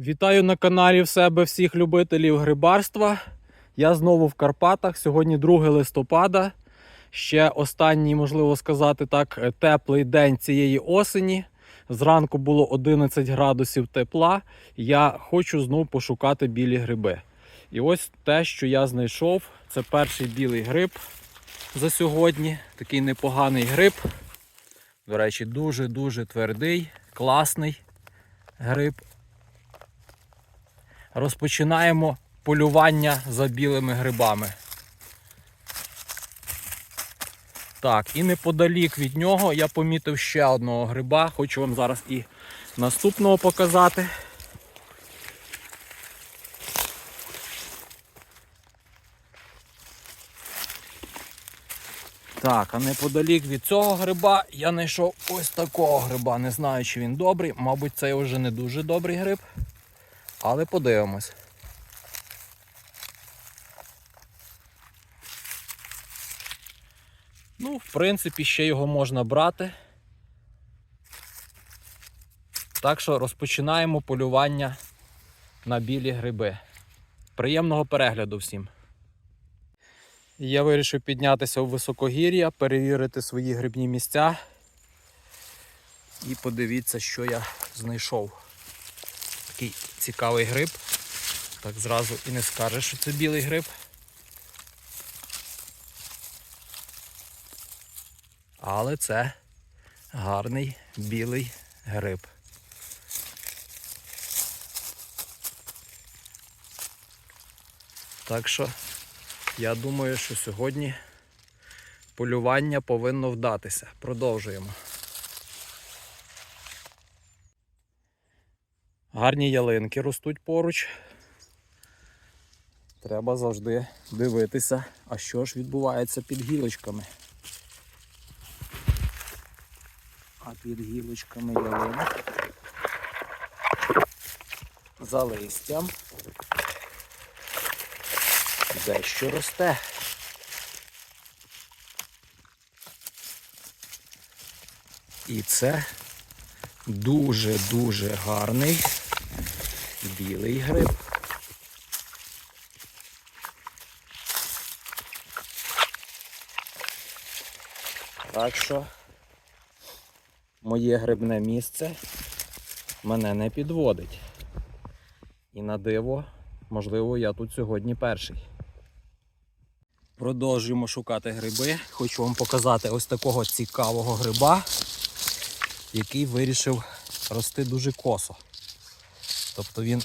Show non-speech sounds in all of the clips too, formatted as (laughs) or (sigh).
Вітаю на каналі в себе всіх любителів грибарства. Я знову в Карпатах. Сьогодні 2 листопада. Ще останній, можливо сказати так, е, теплий день цієї осені. Зранку було 11 градусів тепла. Я хочу знову пошукати білі гриби. І ось те, що я знайшов, це перший білий гриб за сьогодні. Такий непоганий гриб. До речі, дуже-дуже твердий, класний гриб розпочинаємо полювання за білими грибами. Так, і неподалік від нього я помітив ще одного гриба. Хочу вам зараз і наступного показати. Так, а неподалік від цього гриба я знайшов ось такого гриба. Не знаю, чи він добрий. Мабуть, це вже не дуже добрий гриб. Але подивимось. Ну, в принципі, ще його можна брати. Так що розпочинаємо полювання на білі гриби. Приємного перегляду всім. Я вирішив піднятися у високогір'я, перевірити свої грибні місця. І подивіться, що я знайшов такий цікавий гриб. Так зразу і не скажеш, що це білий гриб. Але це гарний білий гриб. Так що я думаю, що сьогодні полювання повинно вдатися. Продовжуємо. Гарні ялинки ростуть поруч. Треба завжди дивитися, а що ж відбувається під гілочками. А під гілочками ялинок за листям дещо росте. І це дуже-дуже гарний білий гриб. Так що моє грибне місце мене не підводить. І на диво, можливо, я тут сьогодні перший. Продовжуємо шукати гриби. Хочу вам показати ось такого цікавого гриба, який вирішив рости дуже косо. Тобто він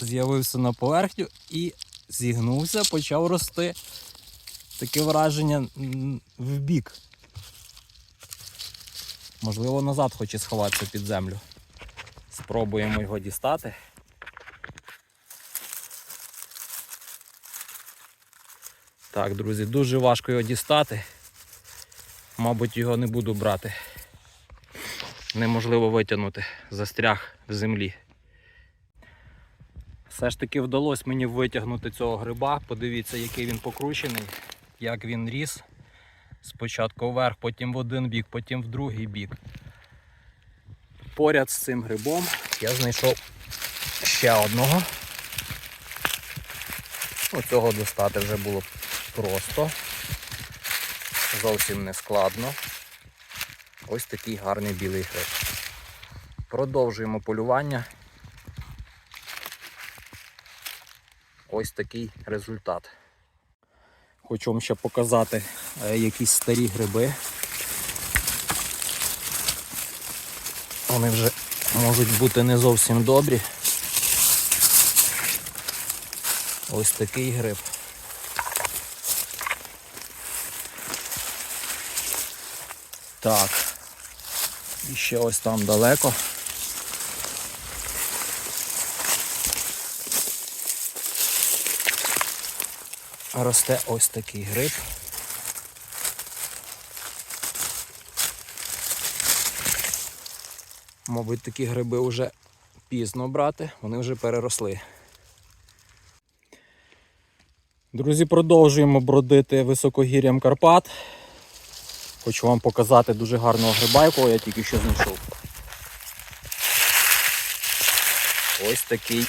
з'явився на поверхню і зігнувся, почав рости. Таке враження в бік. Можливо, назад хоче сховатися під землю. Спробуємо його дістати. Так, друзі, дуже важко його дістати. Мабуть, його не буду брати. Неможливо витягнути, застряг в землі. Все ж таки вдалося мені витягнути цього гриба. Подивіться, який він покручений, як він ріс. Спочатку вверх, потім в один бік, потім в другий бік. Поряд з цим грибом я знайшов ще одного. Оцього достати вже було просто. Зовсім не складно. Ось такий гарний білий гриб. Продовжуємо полювання. Ось такий результат. Хочу вам ще показати е, якісь старі гриби. Вони вже можуть бути не зовсім добрі. Ось такий гриб. Так. І ще ось там далеко. Росте ось такий гриб. Мабуть, такі гриби вже пізно брати, вони вже переросли. Друзі, продовжуємо бродити високогір'ям Карпат. Хочу вам показати дуже гарного гриба, якого я тільки що знайшов. ось такий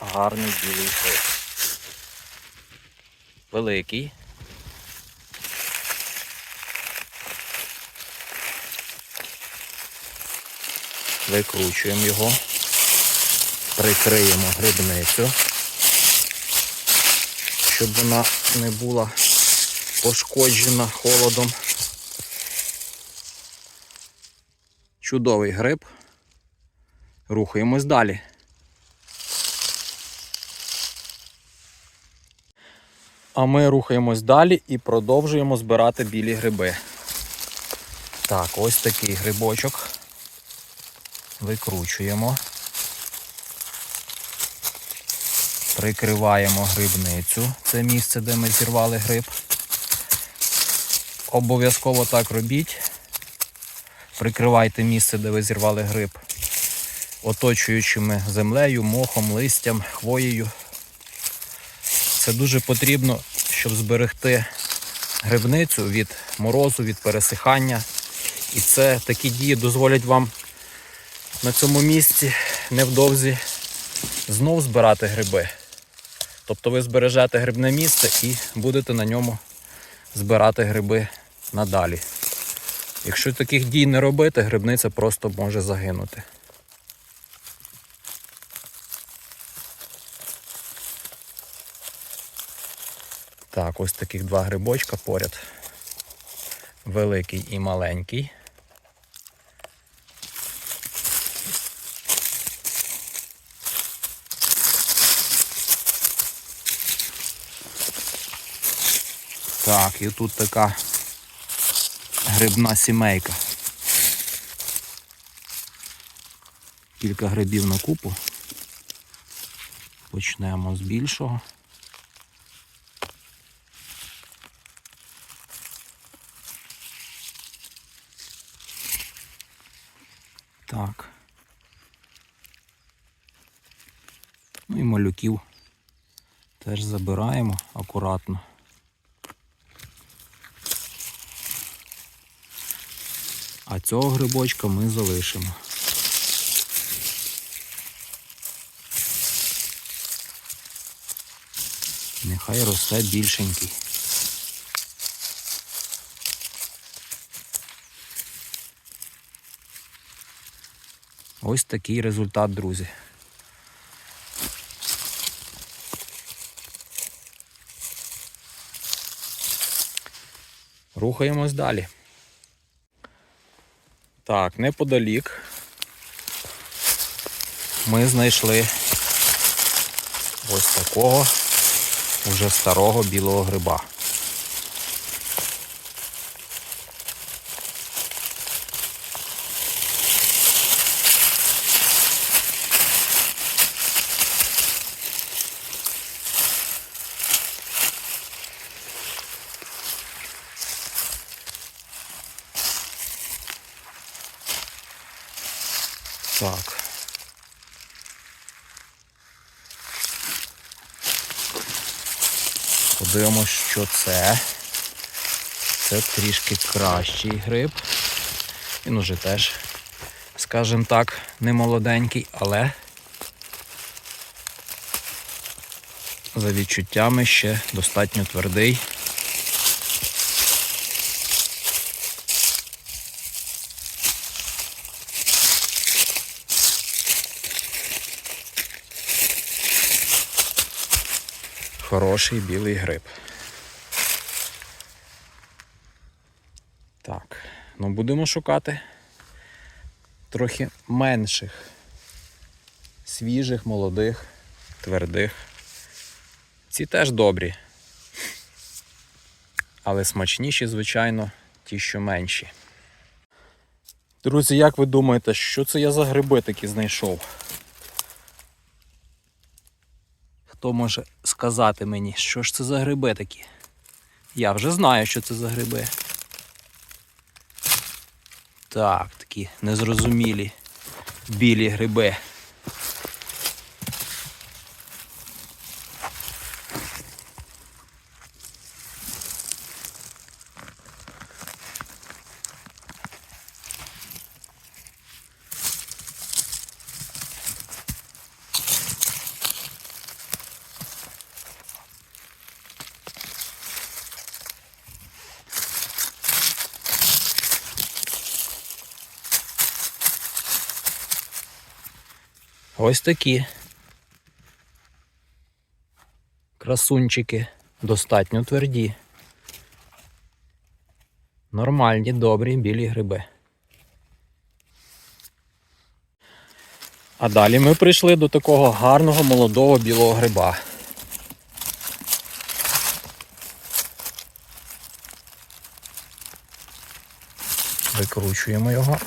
гарний білий гриб. Великий. Викручуємо його, прикриємо грибницю, щоб вона не була пошкоджена холодом. Чудовий гриб. Рухаємось далі. А ми рухаємось далі і продовжуємо збирати білі гриби. Так, ось такий грибочок. Викручуємо. Прикриваємо грибницю. Це місце, де ми зірвали гриб. Обов'язково так робіть. Прикривайте місце, де ви зірвали гриб, оточуючими землею, мохом, листям, хвоєю. Це дуже потрібно, щоб зберегти грибницю від морозу, від пересихання. І це такі дії дозволять вам на цьому місці невдовзі знов збирати гриби. Тобто ви збережете грибне місце і будете на ньому збирати гриби надалі. Якщо таких дій не робити, грибниця просто може загинути. Так, ось таких два грибочка поряд. Великий і маленький. Так, і тут така грибна сімейка. Кілька грибів на купу. Почнемо з більшого. Так. Ну і малюків теж забираємо акуратно. А цього грибочка ми залишимо. Нехай росте більшенький. Ось такий результат, друзі. Рухаємось далі. Так, неподалік ми знайшли ось такого уже старого білого гриба. Так. Подивимось, що це. Це трішки кращий гриб. Він уже теж, скажімо так, не молоденький, але за відчуттями ще достатньо твердий. Хороший білий гриб. Так, ну будемо шукати трохи менших, свіжих, молодих, твердих. Ці теж добрі. Але смачніші, звичайно, ті, що менші. Друзі, як ви думаєте, що це я за гриби такі знайшов? Хто може сказати мені, що ж це за гриби такі? Я вже знаю, що це за гриби. Так, такі незрозумілі білі гриби. Ось такі. Красунчики достатньо тверді. Нормальні, добрі білі гриби. А далі ми прийшли до такого гарного молодого білого гриба. Викручуємо його.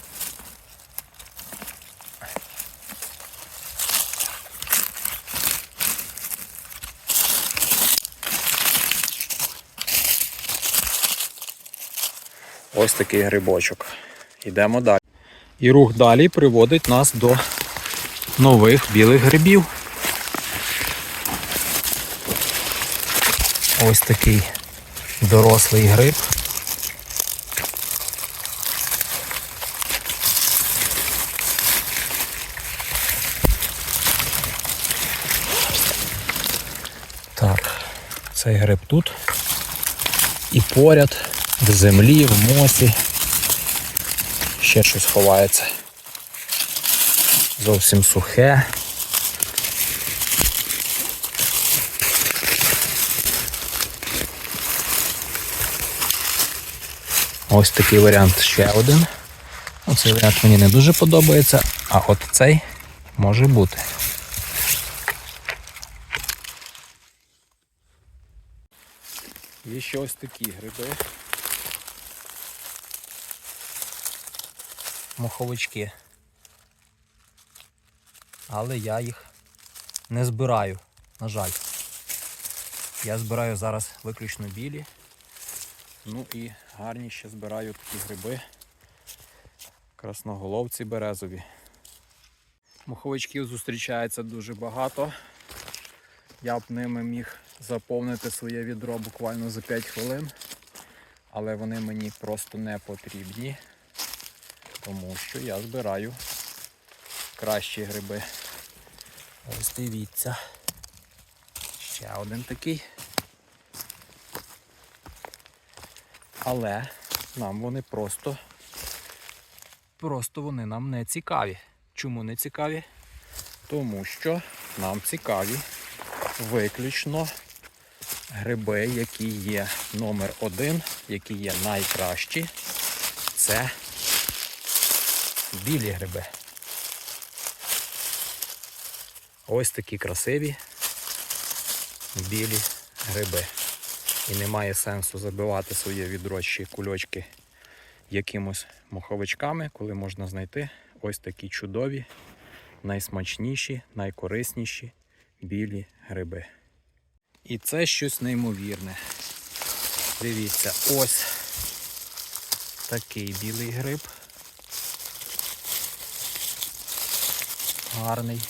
Ось такий грибочок. Йдемо далі. І рух далі приводить нас до нових білих грибів. Ось такий дорослий гриб. Так, цей гриб тут. І поряд, в землі, в мосі. Ще щось ховається. Зовсім сухе. Ось такий варіант ще один. Ну, Цей варіант мені не дуже подобається, а от цей може бути. Є ще ось такі гриби. Моховички. Але я їх не збираю, на жаль. Я збираю зараз виключно білі. Ну і гарні ще збираю такі гриби. Красноголовці березові. Моховичків зустрічається дуже багато. Я б ними міг заповнити своє відро буквально за 5 хвилин, але вони мені просто не потрібні, тому що я збираю кращі гриби. Ось дивіться. Ще один такий. Але нам вони просто, просто вони нам не цікаві. Чому не цікаві? Тому що нам цікаві виключно гриби, які є номер один, які є найкращі. Це білі гриби. Ось такі красиві білі гриби. І немає сенсу забивати своє відро чи кульочки якимось моховичками, коли можна знайти ось такі чудові, найсмачніші, найкорисніші білі гриби. І це щось неймовірне. Дивіться, ось такий білий гриб. Гарний.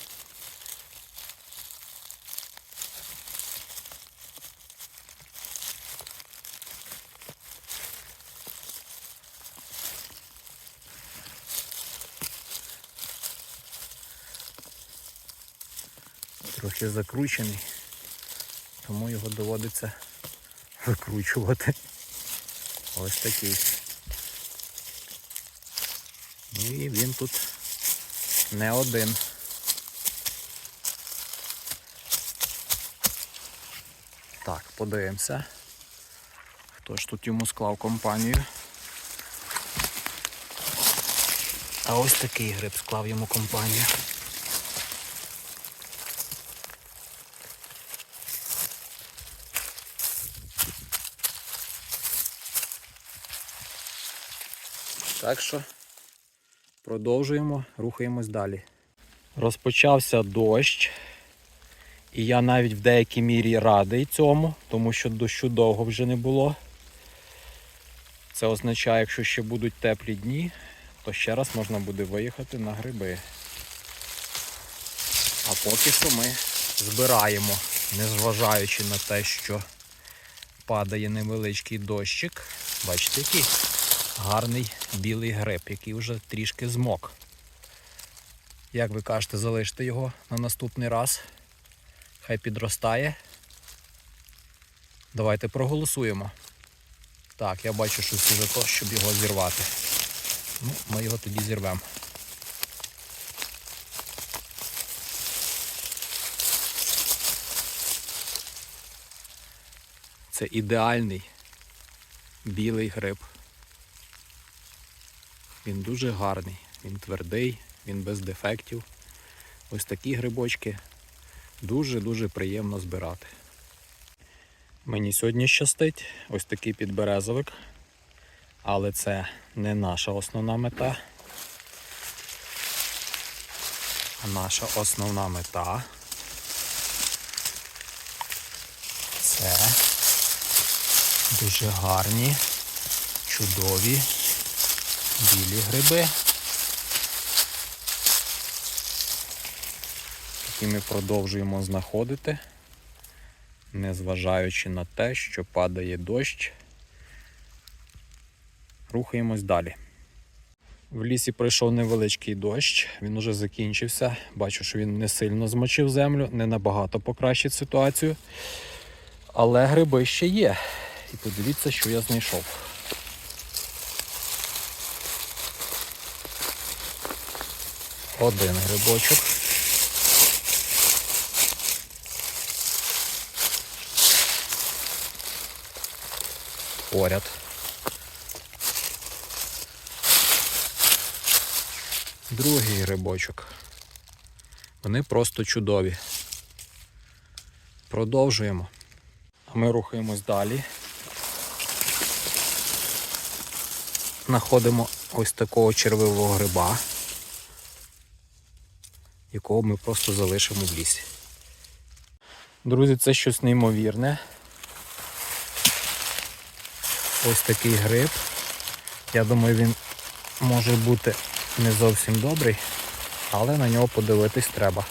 Трохи закручений, тому його доводиться викручувати. Ось такий. Ну і він тут не один. Так, подивимося. Хто ж тут йому склав компанію? А ось такий гриб склав йому компанію. Так що продовжуємо, рухаємось далі. Розпочався дощ, і я навіть в деякій мірі радий цьому, тому що дощу довго вже не було. Це означає, якщо ще будуть теплі дні, то ще раз можна буде виїхати на гриби. А поки що ми збираємо, незважаючи на те, що падає невеличкий дощик. Бачите, який гарний білий гриб, який вже трішки змок. Як ви кажете, залиште його на наступний раз хай підростає. Давайте проголосуємо. Так, я бачу, що це за то, щоб його зірвати. Ну, Ми його тоді зірвемо. Це ідеальний білий гриб. Він дуже гарний, він твердий, він без дефектів. Ось такі грибочки дуже-дуже приємно збирати. Мені сьогодні щастить ось такий підберезовик, але це не наша основна мета. А наша основна мета це дуже гарні, чудові білі гриби. Які ми продовжуємо знаходити, незважаючи на те, що падає дощ. Рухаємось далі. В лісі пройшов невеличкий дощ, він уже закінчився. Бачу, що він не сильно змочив землю, не набагато покращить ситуацію. Але гриби ще є. І подивіться, що я знайшов. Один грибочок. Поряд. Другий грибочок. Вони просто чудові. Продовжуємо. А ми рухаємось далі. Знаходимо ось такого червивого гриба, якого ми просто залишимо в лісі. Друзі, це щось неймовірне. Ось такий гриб. Я думаю, він може бути не зовсім добрий, але на нього подивитись треба.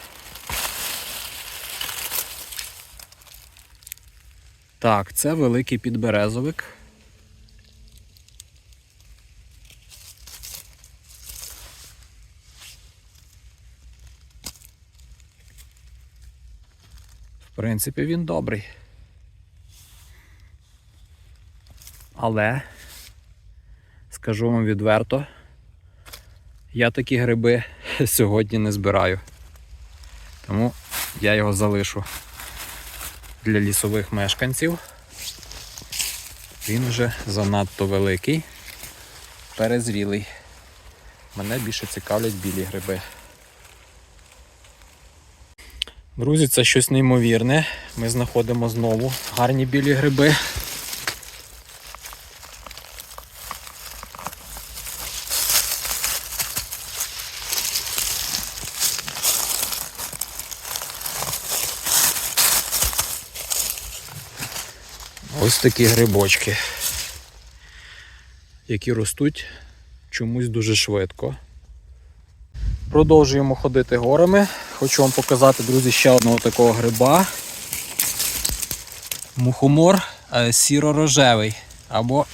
Так, це великий підберезовик. В принципі, він добрий. Але, скажу вам відверто, я такі гриби (laughs) сьогодні не збираю. Тому я його залишу для лісових мешканців. Він вже занадто великий, перезрілий. Мене більше цікавлять білі гриби. Друзі, це щось неймовірне. Ми знаходимо знову гарні білі гриби. Ось такі грибочки, які ростуть чомусь дуже швидко. Продовжуємо ходити горами. Хочу вам показати, друзі, ще одного такого гриба. Мухомор е, сіро-рожевий або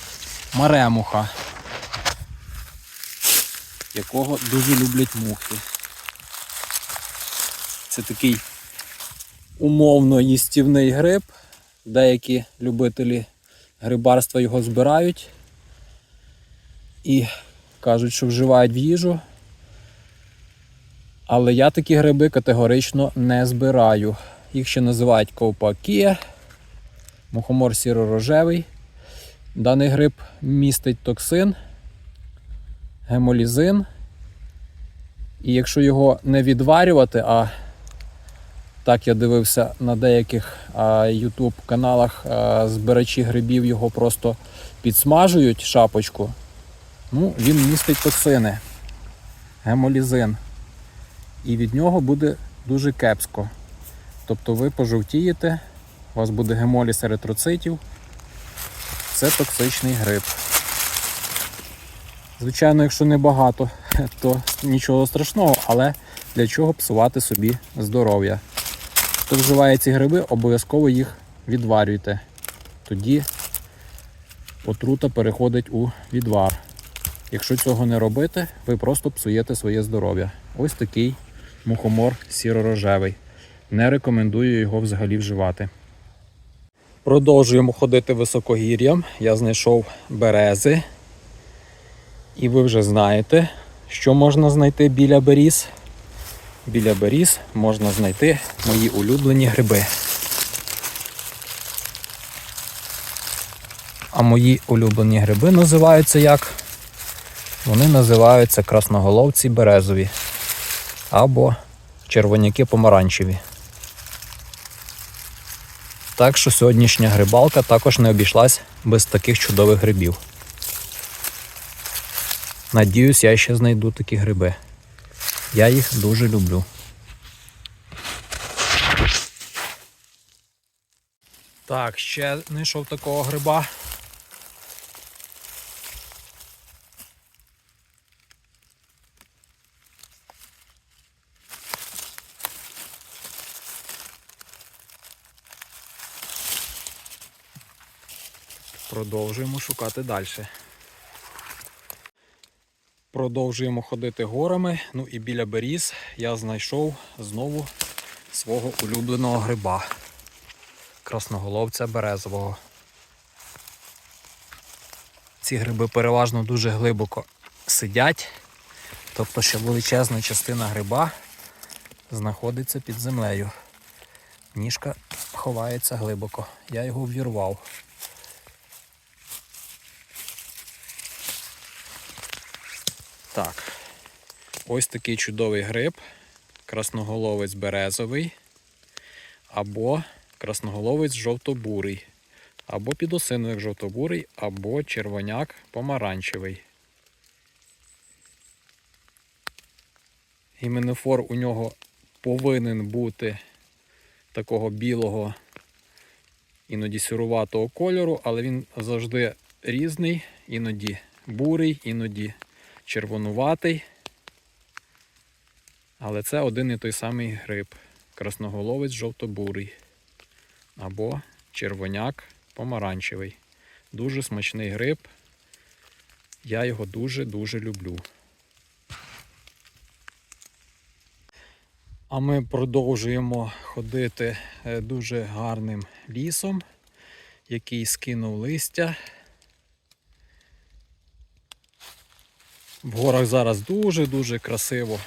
маремуха, якого дуже люблять мухи. Це такий умовно їстівний гриб. Деякі любителі грибарства його збирають і кажуть, що вживають в їжу. Але я такі гриби категорично не збираю. Їх ще називають ковпаки, мухомор сіро-рожевий. Даний гриб містить токсин, гемолізин. І якщо його не відварювати, а так я дивився на деяких YouTube каналах, збирачі грибів його просто підсмажують шапочку. Ну, він містить токсини, гемолізин. І від нього буде дуже кепсько. Тобто ви пожовтієте, у вас буде гемоліз еритроцитів. Це токсичний гриб. Звичайно, якщо не багато, (laughs) то нічого страшного, але для чого псувати собі здоров'я? Хто вживає ці гриби, обов'язково їх відварюйте. Тоді отрута переходить у відвар. Якщо цього не робити, ви просто псуєте своє здоров'я. Ось такий мухомор сіро-рожевий. Не рекомендую його взагалі вживати. Продовжуємо ходити високогір'ям. Я знайшов берези. І ви вже знаєте, що можна знайти біля беріз. Біля беріз можна знайти мої улюблені гриби. А мої улюблені гриби називаються як? Вони називаються красноголовці березові або червоняки помаранчеві. Так що сьогоднішня грибалка також не обійшлась без таких чудових грибів. Надіюсь, я ще знайду такі гриби. Я їх дуже люблю. Так, ще знайшов такого гриба. Продовжуємо шукати далі. Продовжуємо ходити горами. Ну і біля беріз я знайшов знову свого улюбленого гриба. Красноголовця березового. Ці гриби переважно дуже глибоко сидять, тобто ще величезна частина гриба знаходиться під землею. Ніжка ховається глибоко. Я його ввірвав. Так, ось такий чудовий гриб, красноголовець березовий, або красноголовець жовтобурий, або підосиновик жовтобурий, або червоняк помаранчевий. Іменофор у нього повинен бути такого білого, іноді сіруватого кольору, але він завжди різний, іноді бурий, іноді червонуватий. Але це один і той самий гриб. Красноголовець жовтобурий. Або червоняк помаранчевий. Дуже смачний гриб. Я його дуже-дуже люблю. А ми продовжуємо ходити е, дуже гарним лісом, який скинув листя. В горах зараз дуже-дуже красиво.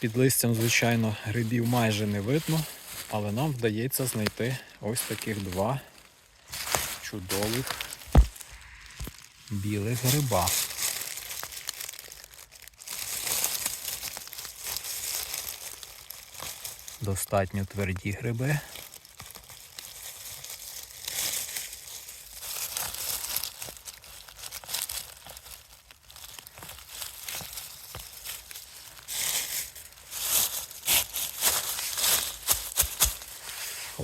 Під листям, звичайно, грибів майже не видно, але нам вдається знайти ось таких два чудових білих гриба. Достатньо тверді гриби.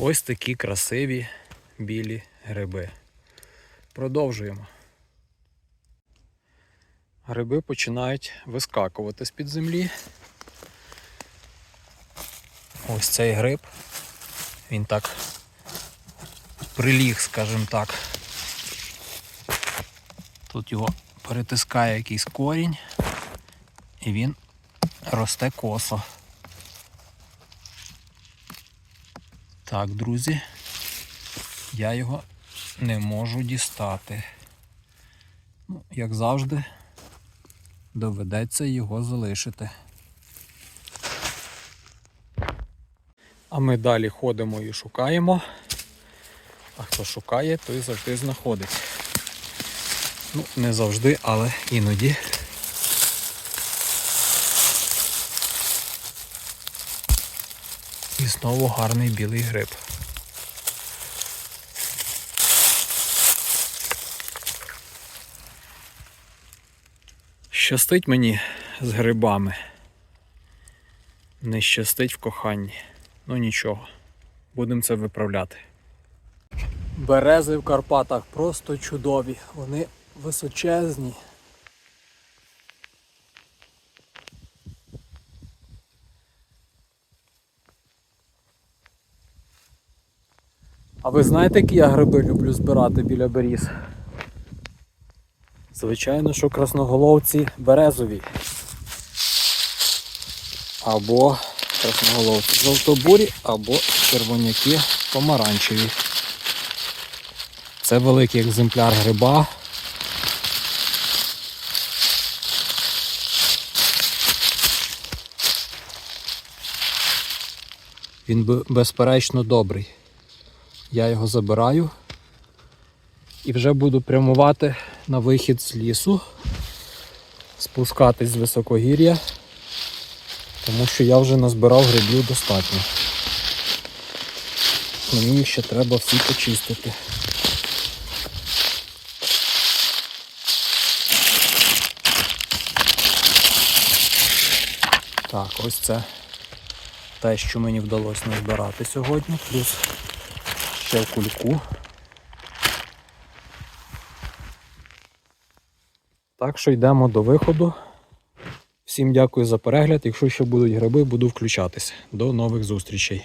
Ось такі красиві білі гриби. Продовжуємо. Гриби починають вискакувати з-під землі. Ось цей гриб. Він так приліг, скажімо так. Тут його перетискає якийсь корінь і він росте косо. Так, друзі, я його не можу дістати. Ну, як завжди, доведеться його залишити. А ми далі ходимо і шукаємо. А хто шукає, той завжди знаходить. Ну, не завжди, але іноді. Знову гарний білий гриб. Щастить мені з грибами. Не щастить в коханні. Ну нічого, будемо це виправляти. Берези в Карпатах просто чудові. Вони височезні. А ви знаєте, які я гриби люблю збирати біля беріз? Звичайно, що красноголовці березові. Або красноголовці жовтобурі, або червоняки помаранчеві. Це великий екземпляр гриба. Він безперечно добрий. Я його забираю І вже буду прямувати на вихід з лісу, спускатись з високогір'я, тому що я вже назбирав гриблів достатньо. Мені їх ще треба всі почистити. Так, ось це те, що мені вдалося назбирати сьогодні, плюс ще кульку. Так що йдемо до виходу. Всім дякую за перегляд. Якщо ще будуть гриби, буду включатись. До нових зустрічей.